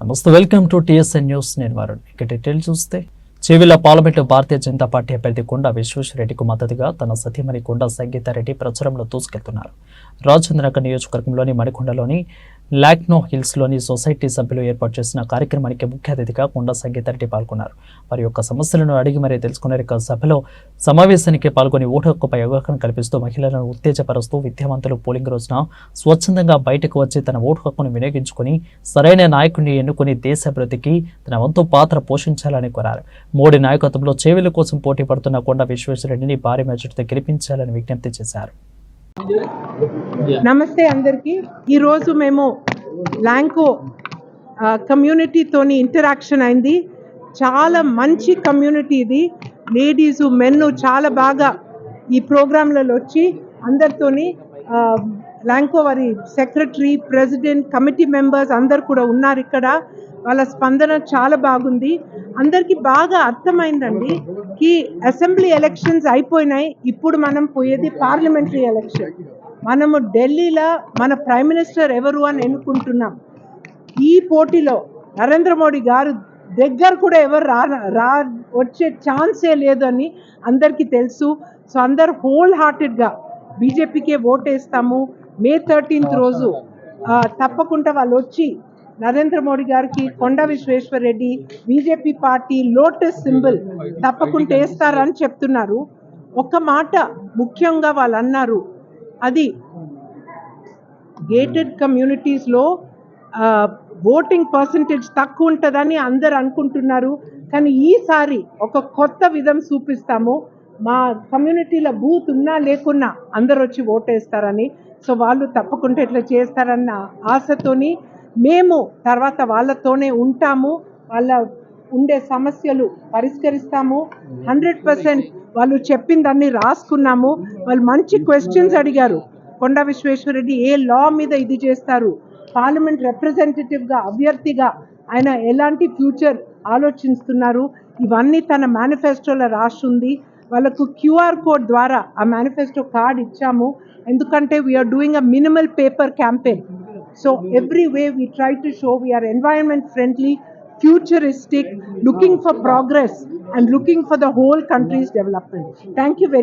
నమస్తే welcome to TSN news. నేను వారు ఇక డీటెయిల్ చూస్తే చెవిల పార్లమెంటు భారతీయ జనతా పార్టీ అభ్యర్థి కొండా విశ్వేశ్వరరెడ్డికి మద్దతుగా తన సతీమణి కొండా సంగీతారెడ్డి ప్రచారంలో దూసుకెళ్తున్నారు. రాజేంద్రనగర్ నియోజకవర్గంలోని మణికొండలోని లాక్నో హిల్స్లోని సొసైటీ సభ్యులు ఏర్పాటు చేసిన కార్యక్రమానికి ముఖ్య అతిథిగా కొండా సంగీతారెడ్డి పాల్గొన్నారు. వారి యొక్క సమస్యలను అడిగి మరీ తెలుసుకున్నారు ఇక సభలో సమావేశానికి పాల్గొని ఓటు హక్కుపై అవగాహన కల్పిస్తూ మహిళలను ఉత్తేజపరుస్తూ విద్యావంతులు పోలింగ్ రోజున స్వచ్ఛందంగా బయటకు వచ్చి తన ఓటు హక్కును వినియోగించుకుని సరైన నాయకుడిని ఎన్నుకుని దేశ అభివృద్ధికి తన వంతు పాత్ర పోషించాలని కోరారు. మోడీ నాయకత్వంలో చేవెల కోసం పోటీ పడుతున్న కొండ విశ్వేశ్వరరెడ్డిని భారీ మెజార్టీతో గెలిపించాలని విజ్ఞప్తి చేశారు. నమస్తే అందరికీ. ఈరోజు మేము ల్యాంకో కమ్యూనిటీతోని ఇంటరాక్షన్ అయింది. చాలా మంచి కమ్యూనిటీ ఇది. లేడీస్ మెన్ను చాలా బాగా ఈ ప్రోగ్రాంలలో వచ్చి అందరితోని ల్యాంకో వారి సెక్రటరీ ప్రెసిడెంట్ కమిటీ మెంబర్స్ అందరు కూడా ఉన్నారు ఇక్కడ. వాళ్ళ స్పందన చాలా బాగుంది. అందరికీ బాగా అర్థమైందండి కి అసెంబ్లీ ఎలక్షన్స్ అయిపోయినాయి. ఇప్పుడు మనం పోయేది పార్లమెంటరీ ఎలక్షన్. మనము ఢిల్లీలో మన ప్రైమ్ మినిస్టర్ ఎవరు అని ఎన్నుకుంటున్నాం. ఈ పోటీలో నరేంద్ర మోడీ గారు దగ్గర కూడా ఎవరు రా రా వచ్చే ఛాన్సే లేదు అని అందరికీ తెలుసు. సో అందరు హోల్ హార్టెడ్గా బీజేపీకే ఓటేస్తాము. మే థర్టీన్త్ రోజు తప్పకుండా వాళ్ళు వచ్చి నరేంద్ర మోడీ గారికి Konda Vishweshwar Reddy BJP party lotus symbol తప్పకుండా వేస్తారని చెప్తున్నారు. ఒక మాట ముఖ్యంగా వాళ్ళు అన్నారు. అది గేటెడ్ కమ్యూనిటీస్లో ఓటింగ్ పర్సంటేజ్ తక్కువ ఉంటుందని అందరు అనుకుంటున్నారు. కానీ ఈసారి ఒక కొత్త విధం చూపిస్తాము. మా కమ్యూనిటీలో బూత్ ఉన్నా లేకున్నా అందరు వచ్చి ఓటేస్తారని సో వాళ్ళు తప్పకుండా ఇట్లా చేస్తారన్న ఆశతోని మేము తర్వాత వాళ్ళతోనే ఉంటాము. వాళ్ళ ఉండే సమస్యలు పరిష్కరిస్తాము. హండ్రెడ్ పర్సెంట్ వాళ్ళు చెప్పిందన్నీ రాసుకున్నాము. వాళ్ళు మంచి క్వశ్చన్స్ అడిగారు. కొండ విశ్వేశ్వరరెడ్డి ఏ లా మీద ఇది చేస్తారు? పార్లమెంట్ రిప్రజెంటేటివ్గా అభ్యర్థిగా ఆయన ఎలాంటి ఫ్యూచర్ ఆలోచిస్తున్నారు? ఇవన్నీ తన మేనిఫెస్టోలో ఉంది వాళ్ళకు క్యూఆర్ కోడ్ ద్వారా ఆ మేనిఫెస్టో కార్డ్ ఇచ్చాము ఎందుకంటే we're doing a minimal paper campaign so every way we try to show we're environment friendly futuristic, looking for progress and looking for the whole country's development. Thank you very